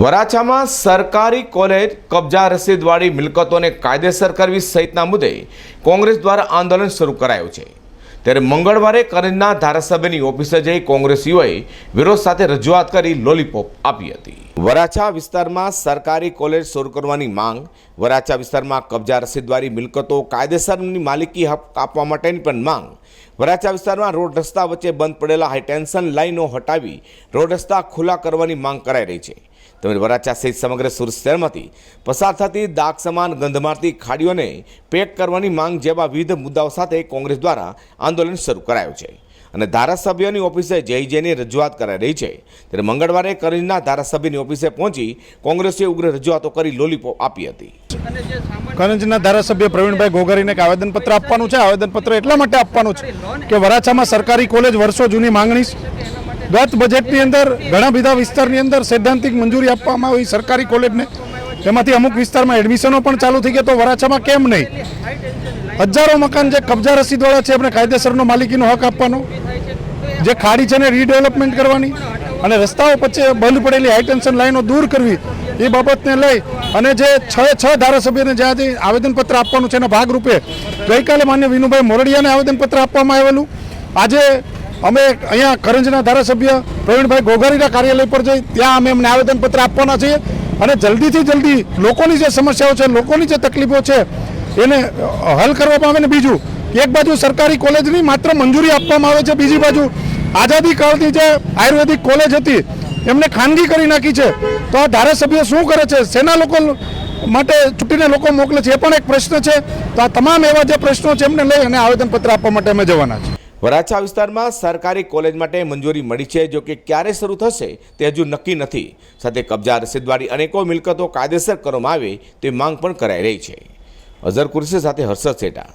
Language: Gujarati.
વરાછામાં સરકારી કોલેજ કબજા રસીદવાળી મિલકતોને કાયદેસર કરવી સહિતના મુદ્દે કોંગ્રેસ દ્વારા આંદોલન શરૂ કરાયું છે. ત્યારે મંગળવારે કરંજના ધારાસભ્યની ઓફિસે જઈ કોંગ્રેસીઓએ વિરોધ સાથે રજૂઆત કરી લોલીપોપ આપી હતી. વરાછા વિસ્તારમાં સરકારી કોલેજ શરૂ કરવાની માંગ, વરાછા વિસ્તારમાં કબજા રસીદવાળી મિલકતો કાયદેસરની માલિકી હક આપવા માટેની પણ માંગ, વરાછા વિસ્તારમાં રોડ રસ્તા વચ્ચે બંધ પડેલા હાઈટેન્શન લાઈનો હટાવી રોડ રસ્તા ખુલ્લા કરવાની માંગ કરાઈ રહી છે. તેમજ વરાછા સહિત સમગ્ર સુરત શહેરમાંથી પસાર થતી દાગ સમાન ગંધ મારતી ખાડીઓને પેક કરવાની માંગ જેવા વિવિધ મુદ્દાઓ સાથે કોંગ્રેસ દ્વારા આંદોલન શરૂ કરાયું છે. અને ધારાસભ્યોની ઓફિસે જઈ જઈને રજૂઆત કરાઈ રહી છે. ત્યારે મંગળવારે કરીના ધારાસભ્યની ઓફિસે પહોંચી કોંગ્રેસે ઉગ્ર રજૂઆતો કરી લોલીપોપ આપી હતી. કરંજના ધારાસભ્ય પ્રવીણભાઈ ગોગરીને એક આવેદનપત્ર આપવાનું છે. આવેદનપત્ર એટલા માટે આપવાનું છે કે વરાછામાં સરકારી કોલેજ વર્ષો જૂની માંગણી. ગત બજેટની અંદર, ઘણા બધા વિસ્તારની અંદર સૈદ્ધાંતિક મંજૂરી આપવામાં આવી સરકારી કોલેજને. તેમાંથી અમુક વિસ્તારમાં એડમિશનો પણ ચાલુ થઈ ગયા તો વરાછામાં કેમ નહીં? હજારો મકાન જે કબજા રસીદવાળા છે, એમને કાયદેસરનો માલિકીનો હક આપવાનો. જે ખાડી છે ને રીડેવલપમેન્ટ કરવાની. અને રસ્તાઓ પછી બંધ પડેલી હાઈટેન્શન લાઈનો દૂર કરવી, એ બાબતને લઈ અને જે છ છ ધારાસભ્યને જ્યાંથી આવેદનપત્ર આપવાનું છે એના ભાગરૂપે ગઈકાલે માન્ય વિનુભાઈ મોરડિયાને આવેદનપત્ર આપવામાં આવેલું. આજે અમે અહીંયા કરંજના ધારાસભ્ય પ્રવીણભાઈ ગોગારીના કાર્યાલય પર જઈ ત્યાં અમે એમને આવેદનપત્ર આપવાના છીએ. અને જલ્દીથી જલ્દી લોકોની જે સમસ્યાઓ છે, લોકોની જે તકલીફો છે, એને હલ કરવામાં આવે ને બીજું, એક બાજુ સરકારી કોલેજની માત્ર મંજૂરી આપવામાં આવે છે, બીજી બાજુ આઝાદી કાળની જે આયુર્વેદિક કોલેજ હતી, એમને ખાનગી કરી નાખી છે. તો આ ધારાસભ્ય શું કરે છે? સેના લોકો માટે ચૂંટીને લોકો મોકલે છે? એ પણ એક પ્રશ્ન છે. તો આ તમામ એવા જે પ્રશ્નો છે, એમને લઈ અને આવેદનપત્ર આપવા માટે અમે જવાના છે વરાછા વિસ્તારમાં સરકારી કોલેજ માટે મંજૂરી મળી છે. જો કે ક્યારે શરૂ થશે તે હજુ નક્કી નથી. સાથે કબજા રસીદવાળી અનેકો મિલકતો કાયદેસર કરવામાં આવે તે માંગ પણ કરાઈ રહી છે. અઝર કુરશી સાથે હર્ષદ સેટા.